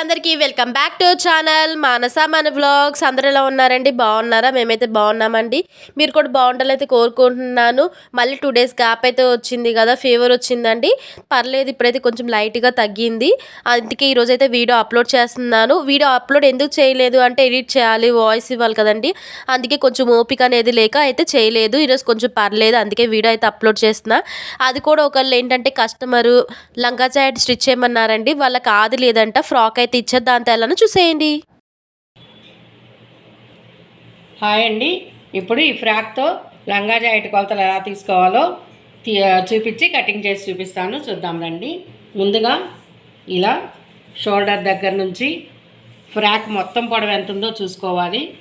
అందరికీ welcome back to channel Manasa మన vlogs. అందరూ ఎలా ఉన్నారండి? బాగున్నారా? మేమైతే బాగున్నామండి. మీరు కూడా బాగుండాలైతే కోరుకుంటున్నాను. మళ్ళీ టూ డేస్ గ్యాప్ అయితే వచ్చింది కదా ఫీవర్ వచ్చిందండి. పర్లేదు ఇప్పుడైతే కొంచెం లైట్గా తగ్గింది. అందుకే ఈరోజు అయితే వీడియో అప్లోడ్ చేస్తున్నాను. వీడియో అప్లోడ్ ఎందుకు చేయలేదు అంటే ఎడిట్ చేయాలి వాయిస్ ఇవ్వాలి కదండి. అందుకే కొంచెం ఓపిక అనేది లేక అయితే చేయలేదు. ఈరోజు కొంచెం పర్లేదు అందుకే వీడియో అయితే అప్లోడ్ చేస్తున్నా. అది కూడా ఒకళ్ళు ఏంటంటే కస్టమరు లంగా చాయ్ స్టిచ్ చేయమన్నారండి. వాళ్ళకి ఆది లేదంట ఫ్రాక్ అయితే ఇచ్చేది దాంతో ఎలానో చూసేయండి. హాయ్ అండి. ఇప్పుడు ఈ ఫ్రాక్తో లంగా జాయిట్ కొలతలు ఎలా తీసుకోవాలో తీ- చూపించి కటింగ్ చేసి చూపిస్తాను. చూద్దాం రండి. ముందుగా ఇలా షోల్డర్ దగ్గర నుంచి ఫ్రాక్ మొత్తం పొడవు ఎంత ఉందో చూసుకోవాలి.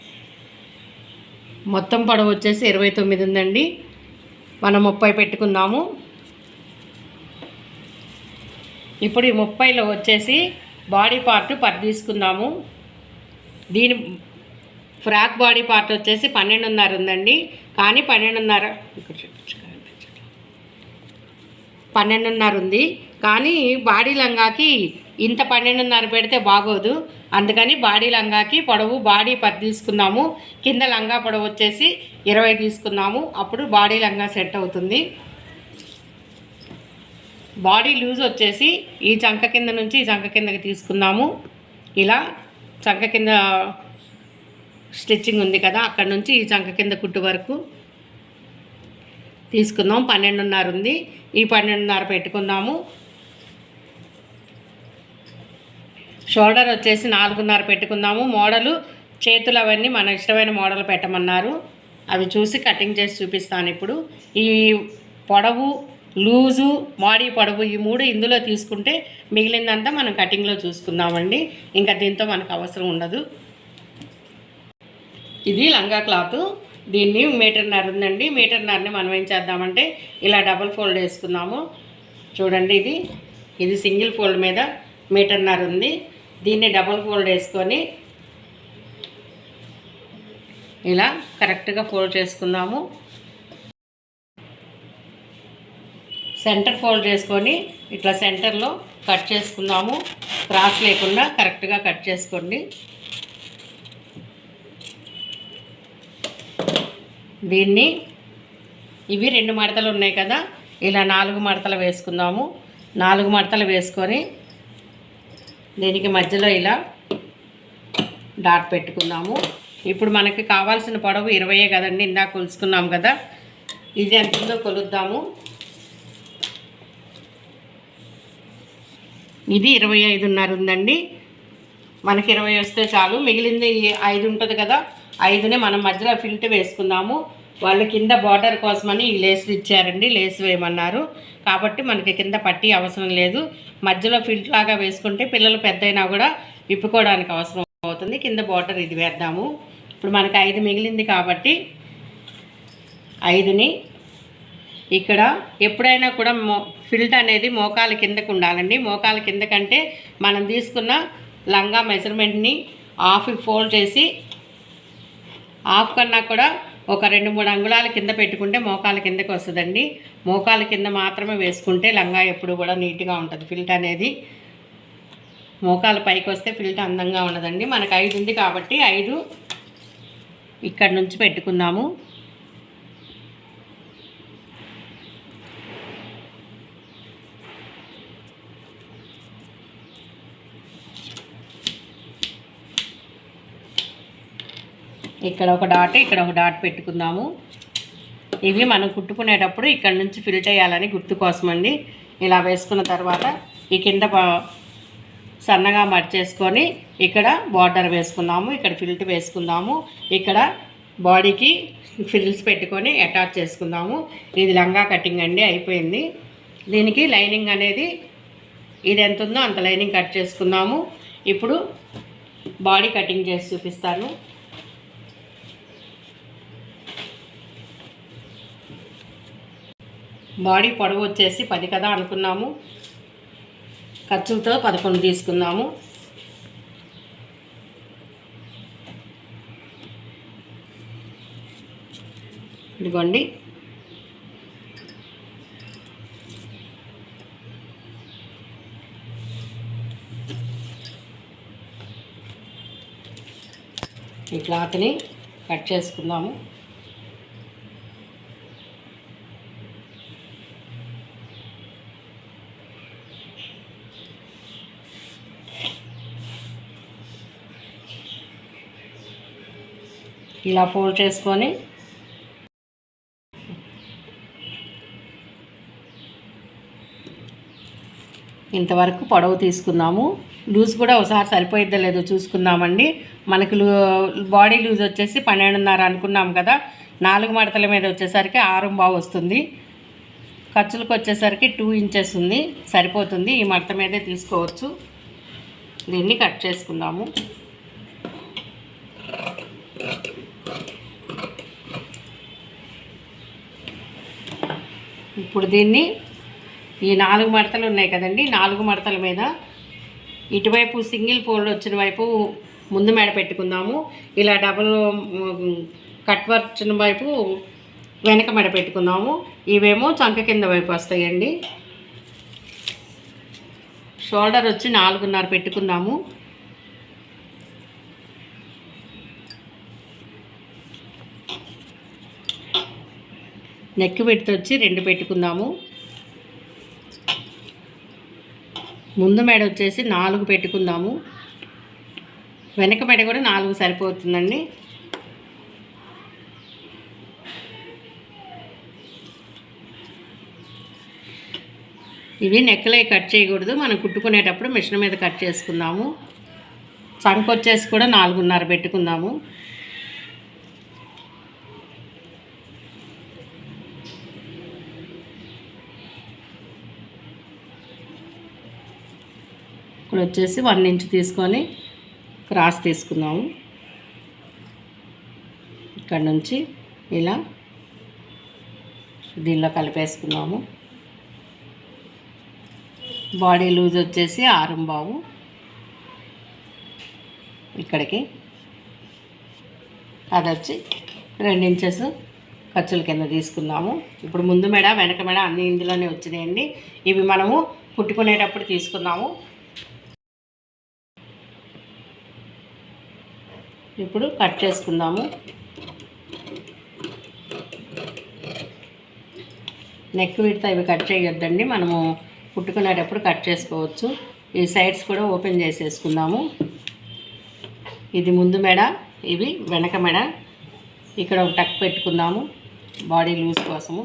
మొత్తం పొడవు వచ్చేసి ఇరవై తొమ్మిది ఉందండి. మనం ముప్పై పెట్టుకుందాము ఇప్పుడు ఈ ముప్పైలో వచ్చేసి బాడీ పార్ట్ పది తీసుకుందాము దీని ఫ్రాక్ బాడీ పార్ట్ వచ్చేసి పన్నెండున్నర ఉందండి. కానీ పన్నెండున్నర పన్నెండున్నర ఉంది. కానీ బాడీ లంగాకి ఇంత పన్నెండున్నర పెడితే బాగోదు. అందుకని బాడీ లంగాకి పొడవు బాడీ పది తీసుకుందాము. కింద లంగా పొడవు వచ్చేసి ఇరవై తీసుకుందాము. అప్పుడు బాడీ లంగా సెట్ అవుతుంది. బాడీ లూజ్ వచ్చేసి ఈ చంక కింద నుంచి ఈ చంక కిందకి తీసుకుందాము. ఇలా చంక కింద స్టిచ్చింగ్ ఉంది కదా అక్కడ నుంచి ఈ చంక కింద కుట్టు వరకు తీసుకుందాం. పన్నెండున్నర ఉంది. ఈ పన్నెండున్నర పెట్టుకుందాము. షోల్డర్ వచ్చేసి నాలుగున్నర పెట్టుకుందాము. మోడలు చేతులు అవన్నీ మన ఇష్టమైన మోడల్ పెట్టమన్నారు. అవి చూసి కటింగ్ చేసి చూపిస్తాను ఇప్పుడు. ఈ పొడవు లూజు బాడీ పొడవు ఈ మూడు ఇందులో తీసుకుంటే మిగిలిందంతా మనం కటింగ్లో చూసుకుందామండి. ఇంకా దీంతో మనకు అవసరం ఉండదు. ఇది లంగా క్లాత్. దీన్ని మీటర్న్నర ఉందండి. మీటర్న్నరని మనం ఏం చేద్దామంటే ఇలా డబుల్ ఫోల్డ్ వేసుకుందాము. చూడండి ఇది. ఇది సింగిల్ ఫోల్డ్ మీద మీటర్న్నర ఉంది. దీన్ని డబుల్ ఫోల్డ్ వేసుకొని ఇలా కరెక్ట్గా ఫోల్డ్ చేసుకుందాము. సెంటర్ ఫోల్డ్ చేసుకొని ఇట్లా సెంటర్లో కట్ చేసుకుందాము. క్రాస్ లేకుండా కరెక్ట్గా కట్ చేసుకోండి. దీన్ని ఇవి రెండు మడతలు ఉన్నాయి కదా ఇలా నాలుగు మడతలు వేసుకుందాము. నాలుగు మడతలు వేసుకొని దీనికి మధ్యలో ఇలా డాట్ పెట్టుకుందాము. ఇప్పుడు మనకి కావాల్సిన పొడవు ఇరవయే కదండి ఇందాక కొలుసుకున్నాం కదా. ఇది ఎంత కొలుద్దాము. ఇది ఇరవై ఐదున్నర ఉందండి. మనకి ఇరవై వస్తే చాలు. మిగిలింది ఐదు ఉంటుంది కదా ఐదునే మనం మధ్యలో ఫిల్ట్ వేసుకుందాము. వాళ్ళు కింద బార్డర్ కోసమని ఈ లేసులు ఇచ్చారండి. లేసు వేయమన్నారు. కాబట్టి మనకి కింద పట్టి అవసరం లేదు. మధ్యలో ఫిల్ట్ లాగా వేసుకుంటే పిల్లలు పెద్దయినా కూడా విప్పుకోవడానికి అవసరం అవుతుంది. కింద బార్డర్ ఇది వేద్దాము. ఇప్పుడు మనకి ఐదు మిగిలింది కాబట్టి ఐదుని ఇక్కడ ఎప్పుడైనా కూడా మో ఫిల్ట్ అనేది మోకాల కిందకు ఉండాలండి. మోకాల కింద కంటే మనం తీసుకున్న లంగా మెజర్మెంట్ని హాఫ్ ఫోల్డ్ చేసి హాఫ్ కన్నా కూడా ఒక రెండు మూడు అంగుళాల కింద పెట్టుకుంటే మోకాల కిందకి వస్తుందండి. మోకాల కింద మాత్రమే వేసుకుంటే లంగా ఎప్పుడు కూడా నీట్గా ఉంటుంది. ఫిల్ట్ అనేది మోకాల పైకి వస్తే ఫిల్ట్ అందంగా ఉండదండి. మనకు ఐదు ఉంది కాబట్టి ఐదు ఇక్కడ నుంచి పెట్టుకుందాము. ఇక్కడ ఒక డాట్ ఇక్కడ ఒక డాట్ పెట్టుకుందాము. ఇవి మనం కుట్టుకునేటప్పుడు ఇక్కడ నుంచి ఫిల్ చేయాలని గుర్తు కోసమండి ఇలా వేసుకున్న తర్వాత ఈ కింద సన్నగా మడిచేసుకొని ఇక్కడ బార్డర్ వేసుకుందాము. ఇక్కడ ఫిల్ట్ వేసుకుందాము. ఇక్కడ బాడీకి ఫిల్స్ పెట్టుకొని అటాచ్ చేసుకుందాము. ఇది లంగా కటింగ్ అండి అయిపోయింది. దీనికి లైనింగ్ అనేది ఇది ఎంత ఉందో అంత లైనింగ్ కట్ చేసుకుందాము. ఇప్పుడు బాడీ కటింగ్ చేసి చూపిస్తాను. బాడీ పొడవు వచ్చేసి పది కదా అనుకున్నాము. ఖర్చులతో పదకొండు తీసుకున్నాము ఇదిగోండి. ఈ క్లాత్ని కట్ చేసుకుందాము. ఇలా ఫోల్డ్ చేసుకొని ఇంతవరకు పొడవు తీసుకుందాము లూజ్ కూడా ఒకసారి సరిపోయిద్దా లేదో చూసుకుందామండి. మనకు లూ బాడీ లూజ్ వచ్చేసి పన్నెండున్నర అనుకున్నాం కదా. నాలుగు మడతల మీద వచ్చేసరికి ఆరు బావు వస్తుంది. ఖర్చులకు వచ్చేసరికి టూ ఇంచెస్ ఉంది. సరిపోతుంది. ఈ మడత మీదే తీసుకోవచ్చు. దీన్ని కట్ చేసుకుందాము. ఇప్పుడు దీన్ని ఈ నాలుగు మడతలు ఉన్నాయి కదండి నాలుగు మడతల మీద. ఇటువైపు సింగిల్ ఫోల్డ్ వచ్చిన వైపు ముందు మెడ పెట్టుకుందాము. ఇలా డబుల్ కట్ వచ్చిన వైపు వెనక మెడ పెట్టుకుందాము. ఇవేమో చంక కింద వైపు వస్తాయండి. షోల్డర్ వచ్చి నాలుగున్నర పెట్టుకుందాము. నెక్ పెట్టి వచ్చి రెండు పెట్టుకుందాము. ముందు మెడ వచ్చేసి నాలుగు పెట్టుకుందాము. వెనక మెడ కూడా నాలుగు సరిపోతుందండి. ఇవి నెక్కలే కట్ చేయకూడదు. మనం కుట్టుకునేటప్పుడు మిషన్ మీద కట్ చేసుకుందాము. చంక వచ్చేసి కూడా నాలుగున్నర పెట్టుకుందాము. ఇప్పుడు వచ్చేసి వన్ ఇంచ్ తీసుకొని క్రాస్ తీసుకుందాము. ఇక్కడ నుంచి ఇలా దీనిలో కలిపేసుకున్నాము బాడీ లూజ్ వచ్చేసి ఆరం బావు. ఇక్కడికి అది వచ్చి రెండు ఇంచెస్ ఖర్చుల కింద తీసుకుందాము. ఇప్పుడు ముందు మెడ వెనక మెడ అన్ని ఇందులోనే వచ్చినాయండి. ఇవి మనము కుట్టుకునేటప్పుడు తీసుకున్నాము ఇప్పుడు కట్ చేసుకుందాము. నెక్ విడత ఇవి కట్ చేయొద్దండి మనము కుట్టుకునేటప్పుడు కట్ చేసుకోవచ్చు. ఈ సైడ్స్ కూడా ఓపెన్ చేసేసుకుందాము. ఇది ముందు మెడ ఇవి వెనక మెడ. ఇక్కడ ఒక టక్ పెట్టుకుందాము బాడీ లూజ్ కోసము.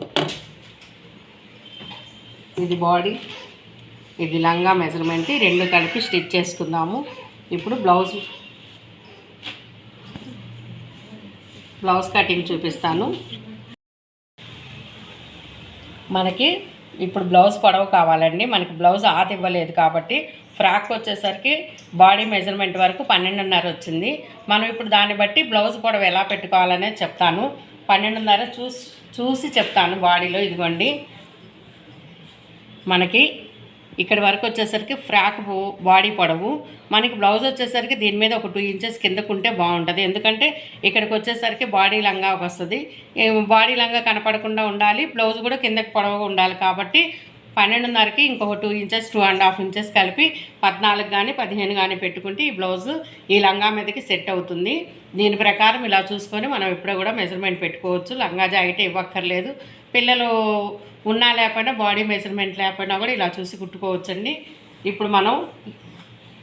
ఇది బాడీ ఇది లంగా మెజర్మెంట్ రెండు కలిపి స్టిచ్ చేసుకుందాము. ఇప్పుడు బ్లౌజ్ బ్లౌజ్ కటింగ్ చూపిస్తాను. మనకి ఇప్పుడు బ్లౌజ్ పొడవు కావాలండి. మనకి బ్లౌజ్ ఆత ఇవ్వలేదు కాబట్టి ఫ్రాక్ వచ్చేసరికి బాడీ మెజర్మెంట్ వరకు పన్నెండున్నర వచ్చింది. మనం ఇప్పుడు దాన్ని బట్టి బ్లౌజ్ పొడవు ఎలా పెట్టుకోవాలనేది చెప్తాను. పన్నెండున్నర చూసి చూసి చెప్తాను బాడీలో ఇదిగోండి. మనకి ఇక్కడ వరకు వచ్చేసరికి ఫ్రాక్ బాడీ పొడవు. మనకి బ్లౌజ్ వచ్చేసరికి దీని మీద ఒక టూ ఇంచెస్ కిందకుంటే బాగుంటుంది. ఎందుకంటే ఇక్కడికి వచ్చేసరికి బాడీ లంగా వస్తుంది. బాడీ లంగా కనపడకుండా ఉండాలి. బ్లౌజ్ కూడా కిందకి పొడవుగా ఉండాలి కాబట్టి పన్నెండున్నరకి ఇంకొక two inches two and half inches కలిపి పద్నాలుగు కానీ పదిహేను కానీ పెట్టుకుంటే ఈ బ్లౌజ్ ఈ లంగా మీదకి సెట్ అవుతుంది. దీని ప్రకారం ఇలా చూసుకొని మనం ఇప్పుడు కూడా మెజర్మెంట్ పెట్టుకోవచ్చు. లంగా జాకెట్ ఇవ్వక్కర్లేదు. పిల్లలు ఉన్నా లేకపోయినా బాడీ మెజర్మెంట్ లేకపోయినా కూడా ఇలా చూసి కుట్టుకోవచ్చండి. ఇప్పుడు మనం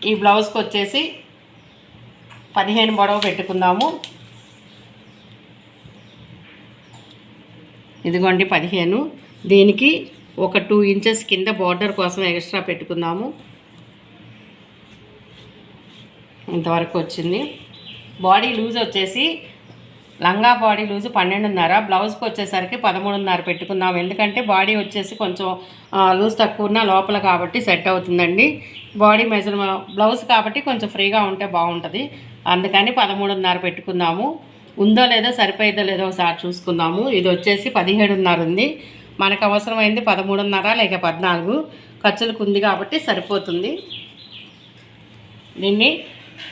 ఈ బ్లౌజ్కి వచ్చేసి పదిహేను పొడవు పెట్టుకుందాము. ఇదిగోండి పదిహేను. దీనికి ఒక టూ ఇంచెస్ కింద బార్డర్ కోసం ఎక్స్ట్రా పెట్టుకుందాము. ఇంతవరకు వచ్చింది. బాడీ లూజ్ వచ్చేసి లంగా బాడీ లూజ్ పన్నెండున్నర బ్లౌజ్కి వచ్చేసరికి పదమూడున్నర పెట్టుకుందాం. ఎందుకంటే బాడీ వచ్చేసి కొంచెం లూజ్ తక్కువ ఉన్న లోపల కాబట్టి సెట్ అవుతుందండి. బాడీ మెజర్ బ్లౌజ్ కాబట్టి కొంచెం ఫ్రీగా ఉంటే బాగుంటుంది. అందుకని పదమూడున్నర పెట్టుకుందాము. ఉందో లేదో సరిపోయిందో లేదో ఒకసారి చూసుకుందాము. ఇది వచ్చేసి పదిహేడున్నర ఉంది. మనకు అవసరమైంది పదమూడున్నర లేక పద్నాలుగు. ఖర్చులకు ఉంది కాబట్టి సరిపోతుంది. దీన్ని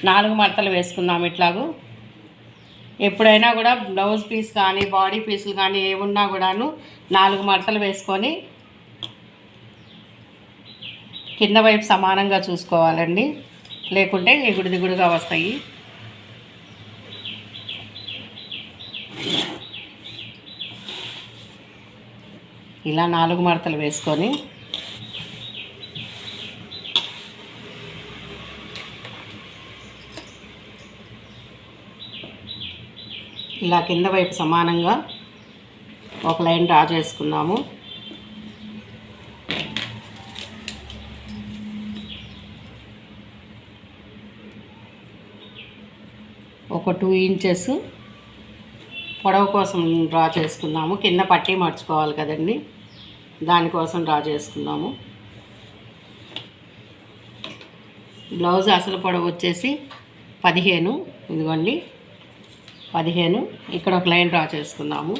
నాలుగు మడతలు వేసుకుందాం ఇట్లాగూ. ఎప్పుడైనా కూడా బ్లౌజ్ పీస్ కానీ బాడీ పీసులు కానీ ఏమున్నా కూడాను నాలుగు మడతలు వేసుకొని కింద వైపు సమానంగా చూసుకోవాలండి. లేకుంటే ఎగుడు దిగుడుగా వస్తాయి. ఇలా నాలుగు మడతలు వేసుకొని ఇలా కింద వైపు సమానంగా ఒక లైన్ డ్రా చేసుకున్నాము. ఒక టూ ఇంచెస్ పొడవు కోసం డ్రా చేసుకున్నాము. కింద పట్టీ మర్చుకోవాలి కదండి. దానికోసం డ్రా చేసుకున్నాము. బ్లౌజ్ అసలు పొడవు వచ్చేసి పదిహేను ఇదిగోండి. పదిహేను. ఇక్కడ ఒక లైన్ డ్రా చేసుకున్నాము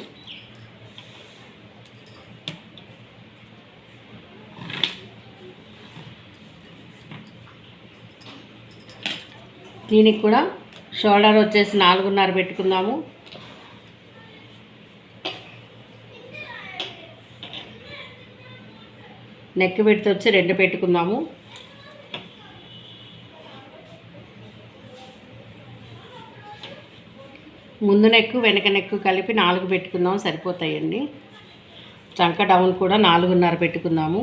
దీనికి కూడా షోల్డర్ వచ్చేసి నాలుగున్నర పెట్టుకుందాము. నెక్ పెడితే వచ్చి రెండు పెట్టుకుందాము. ముందు నెక్కు వెనక నెక్కు కలిపి నాలుగు పెట్టుకుందాం సరిపోతాయండి. చంక డౌన్ కూడా నాలుగున్నర పెట్టుకుందాము.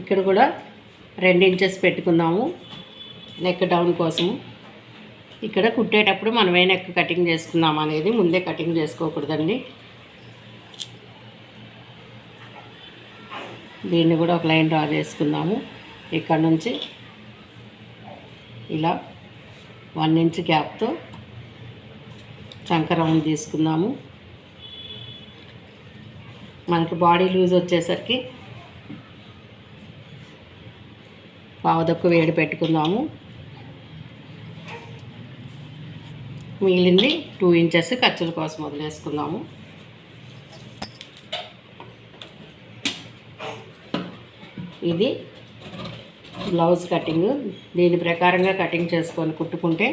ఇక్కడ కూడా రెండు ఇంచెస్ పెట్టుకుందాము నెక్ డౌన్ కోసం. ఇక్కడ కుట్టేటప్పుడు మనం ఏ నెక్ కటింగ్ చేసుకుందాం అనేది ముందే కటింగ్ చేసుకోకూడదండి. దీన్ని కూడా ఒక లైన్ డ్రా చేసుకుందాము. ఇక్కడ నుంచి ఇలా వన్ ఇంచ్ గ్యాప్తో చంక రౌండ్ తీసుకుందాము. మనకి బాడీ లూజ్ వచ్చేసరికి పావుదక్కు వేడి పెట్టుకుందాము. మిగిలింది టూ ఇంచెస్ ఖర్చుల కోసం వదిలేసుకుందాము. ఇది బ్లౌజ్ కటింగ్. దీని ప్రకారంగా కటింగ్ చేసుకొని కుట్టుకుంటే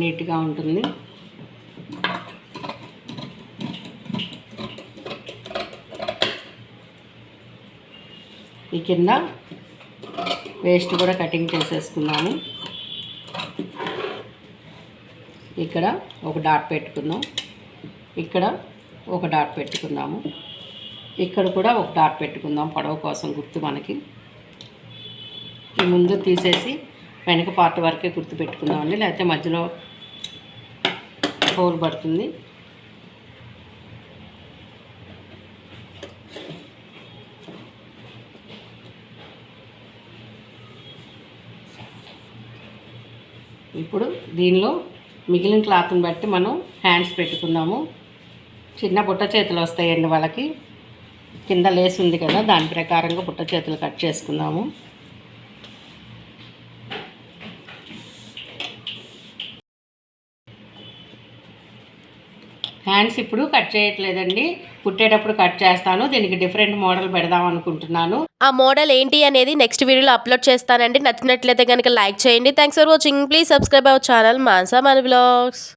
నీట్గా ఉంటుంది. ఈ కింద వేస్ట్ కూడా కటింగ్ చేసేసుకున్నాము. ఇక్కడ ఒక డాట్ పెట్టుకుందాం ఇక్కడ ఒక డాట్ పెట్టుకుందాము ఇక్కడ కూడా ఒక డాట్ పెట్టుకుందాం పడవ కోసం గుర్తు మనకి. ఈ ముందు తీసేసి వెనక పార్ట్ వరకే గుర్తు పెట్టుకుందామండి లేకపోతే మధ్యలో హోల్ పడుతుంది. ఇప్పుడు దీనిలో మిగిలిన క్లాత్ని బట్టి మనం హ్యాండ్స్ పెట్టుకుందాము. చిన్న బుట్ట చేతులు వస్తాయండి వాళ్ళకి. కింద లేస్ ఉంది కదా దాని ప్రకారంగా బుట్ట చేతులు కట్ చేసుకుందాము. హ్యాండ్స్ ఇప్పుడు కట్ చేయట్లేదండి. కుట్టేటప్పుడు కట్ చేస్తాను. దీనికి డిఫరెంట్ మోడల్ పెడదాం అనుకుంటున్నాను. ఆ మోడల్ ఏంటి అనేది నెక్స్ట్ వీడియోలో అప్లోడ్ చేస్తానండి. నచ్చినట్లయితే కనుక లైక్ చేయండి. Thanks for watching please subscribe our channel Mansa మన బ్లాగ్స్